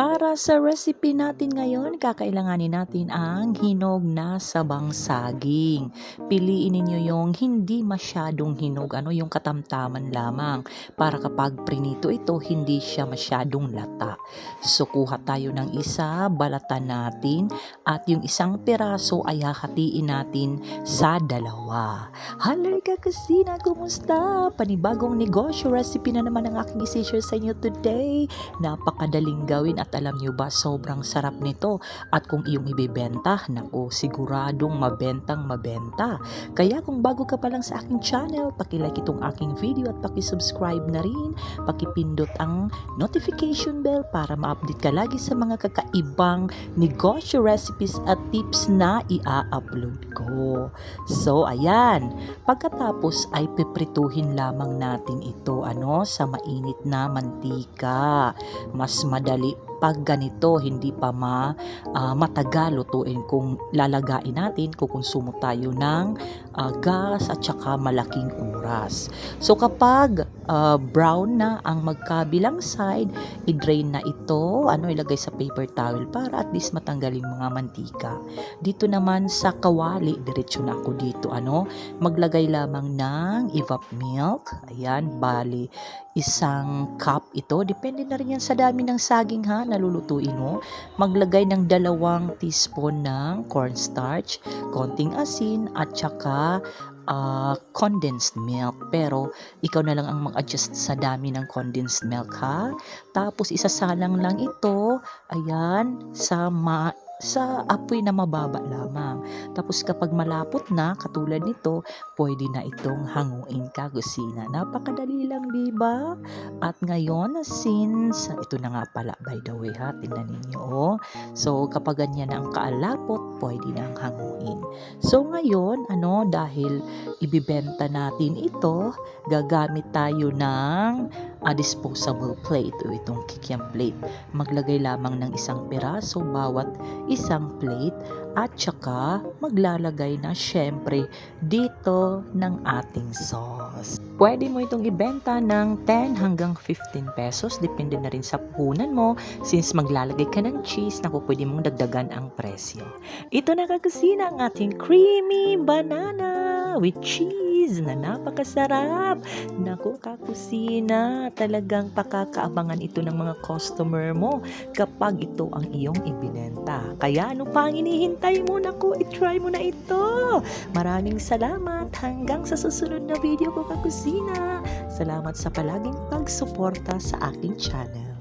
Para sa recipe natin ngayon, kakailanganin natin ang hinog na sabang saging. Piliin ninyo yung hindi masyadong hinog, ano yung katamtaman lamang. Para kapag prinito ito, hindi siya masyadong lata. So kuha tayo ng isa, balatan natin, at yung isang piraso ay hahatiin natin sa dalawa. Ka kusina, kumusta? Panibagong negosyo recipe na naman ang aking isi-share sa inyo today. Napakadaling gawin at alam nyo ba, sobrang sarap nito. At kung iyong ibibenta, naku, siguradong mabentang mabenta. Kaya kung bago ka pa lang sa aking channel, pakilike itong aking video at pakisubscribe na rin. Pakipindot ang notification bell para ma-update ka lagi sa mga kakaibang negosyo recipes at tips na ia-upload ko. So, ayan. Pagkatapos ay piprituhin lamang natin ito ano sa mainit na mantika. Mas madali pag ganito hindi pa ma ah, matagal lutuin kung lalagain natin kukonsumo tayo ng ah, gas at saka malaking oras. So kapag ah, brown na ang magkabilang side, i-drain na ito, ano ilagay sa paper towel para at least matanggal yung mga mantika. Dito naman sa kawali, diretso na ako dito ano, maglagay lamang ng evap milk. Ayan, bali isang cup ito. Depende na rin yan sa dami ng saging ha, nalulutuin mo. Maglagay ng dalawang teaspoon ng cornstarch, konting asin, at saka ah, condensed milk. Pero ikaw na lang ang mag-adjust sa dami ng condensed milk ha. Tapos isasalang lang ito, ayan, sa ma sa apoy na mababa lamang. Tapos kapag malapot na, katulad nito, pwede na itong hanguin ka kusina. Napakadali lang, di ba? At ngayon, since, ito na nga pala, by the way ha, tingnan ninyo. oh. So, kapag ganyan na ang kaalapot, pwede na ang hanguin. So, ngayon, ano, dahil ibibenta natin ito, gagamit tayo ng a disposable plate o itong kikiam plate. Maglagay lamang ng isang piraso bawat isang plate at saka maglalagay na syempre dito ng ating sauce. Pwede mo itong ibenta ng 10 hanggang 15 pesos. Depende na rin sa puhunan mo. Since maglalagay ka ng cheese, naku, pwede mong dagdagan ang presyo. Ito na kakusina ang ating creamy banana with cheese na napakasarap. Naku, kakusina, talagang pakakaabangan ito ng mga customer mo kapag ito ang iyong ibinenta. Kaya ano pa ang hinihintay mo? Naku, itry mo na ito. Maraming salamat. Hanggang sa susunod na video ko, kakusina. Salamat sa palaging pagsuporta sa aking channel.